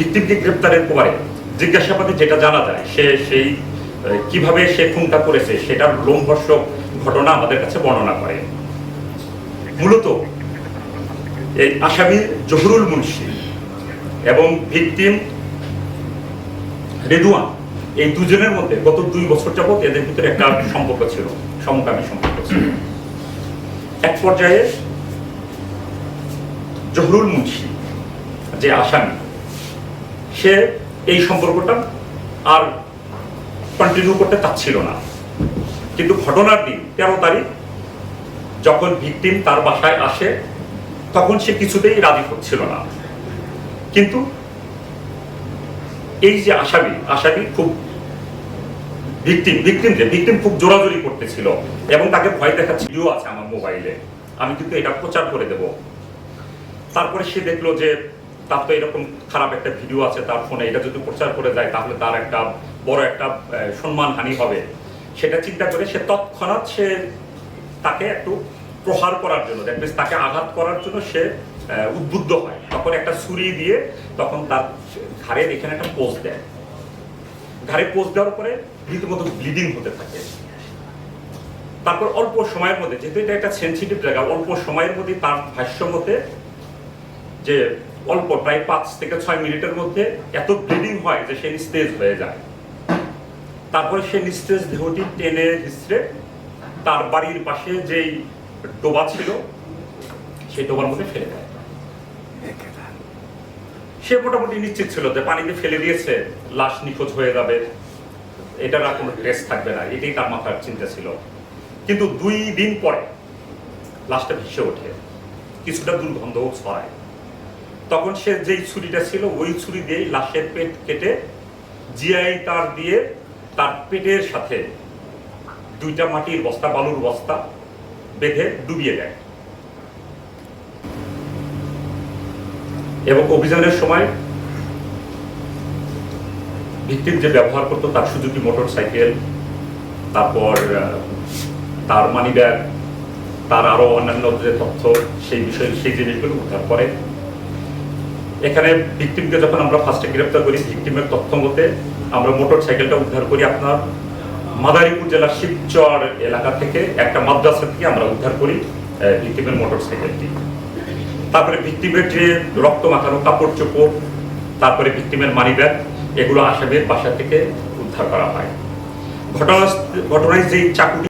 ভিত্তিমকে গ্রেপ্তারের পরে জিজ্ঞাসাবাদে যেটা জানা যায়, সে সেই কীভাবে সে খুনটা করেছে সেটার লোমহর্ষক ঘটনা আমাদের কাছে বর্ণনা করে। মূলত এই আসামি জহুরুল মুন্সি এবং ভিকটিম রেদুয়ান, এই দুজনের মধ্যে গত দুই বছর যাবত এদের ভিতরে একটা সম্পর্ক ছিল, সমকামী সম্পর্ক ছিল। এক পর্যায়ে জহুরুল মুন্সি, যে আসামি সে এই সম্পর্কটা আর কন্টিনিউ করতে চাচ্ছিল না। কিন্তু ঘটনার দিন, তেরো তারিখ, যখন ভিকটিম তার বাসায় আসে, তখন সে কিছুতেই রাজি হচ্ছিল না। কিন্তু এই যে আসামি আসামি খুব ভিকটিম ভিকটিম যে ভিকটিম খুব জোরাজোরি করতেছিল এবং তাকে ভয় দেখাচ্ছে। ভিডিও আছে আমার মোবাইলে আমি কিন্তু এটা প্রচার করে দেব। তারপরে সে দেখল যে তার তো এরকম খারাপ একটা ভিডিও আছে তার ফোনে এটা যদি প্রচার করে যায়, তাহলে তার একটা বড় একটা সম্মান হানি হবে। সেটা চিন্তা করে সে তৎক্ষণাৎ সে তাকে একটু প্রহার করার জন্য দ্যাট মিনস তাকে আঘাত করার জন্য সে উদ্বুদ্ধ হয়। তখন একটা ছুরি দিয়ে তখন তার ঘাড়ের এখানে একটা পোজ দেয়। ঘাড়ে পোজ দেওয়ার পরে রীতিমতো ব্লিডিং হতে থাকে। তারপর অল্প সময়ের মধ্যে, যেহেতু এটা একটা সেন্সিটিভ জায়গা, অল্প সময়ের মধ্যে তার ভাষ্য মতে যে অল্প, প্রায় পাঁচ থেকে ছয় মিনিটের মধ্যে এত ব্লিডিং হয় যে সে নিস্তেজ হয়ে যায়। তারপরে সে নিস্তেজ দেহটি টেনে হিসড়ে তার বাড়ির পাশে যেই ডোবা ছিল, সেই ডোবার মধ্যে ফেলে দেয়। সে মোটামুটি নিশ্চিত ছিল যে পানিতে ফেলে দিয়েছে, লাশ নিখোঁজ হয়ে যাবে। এটার আর কোনো রেস থাকবে না, এটাই তার মাথার চিন্তা ছিল। কিন্তু দুই দিন পরে লাশটা ভেসে ওঠে, কিছুটা দুর্গন্ধও ছড়ায়। তখন সে যেই ছুরিটা ছিল, ওই ছুরি দিয়েই লাশের পেট কেটে জিআই তার দিয়ে তার পেটের সাথে দুইটা মাটির বস্তা, বালুর বস্তা বেঁধে ডুবিয়ে দেয়। এবং অভিযানের সময় ভিক্টিম যে ব্যবহার করতো, তার সুজুকি মোটর সাইকেল তারপর তার মানি ব্যাগ তার আরও অন্যান্য যে তথ্য, সেই বিষয়ে, সেই জিনিসগুলো উদ্ধার করে। এখানে ভিকটিমকে যখন আমরা ফার্স্টে গ্রেপ্তার করি ভিকটিমের তথ্য মতে আমরা মোটর সাইকেলটা উদ্ধার করি আপনার মাদারীপুর জেলার শিবচর এলাকা থেকে, একটা মাদ্রাসা থেকে আমরা উদ্ধার করি ভিকটিমের মোটর সাইকেলটি তারপরে ভিকটিমের যে রক্ত মাখানো কাপড় চোপড়, তারপরে ভিকটিমের মানি ব্যাগ এগুলো আসামের বাসা থেকে উদ্ধার করা হয়। ঘটনা ঘটনায় যেই চাকুটি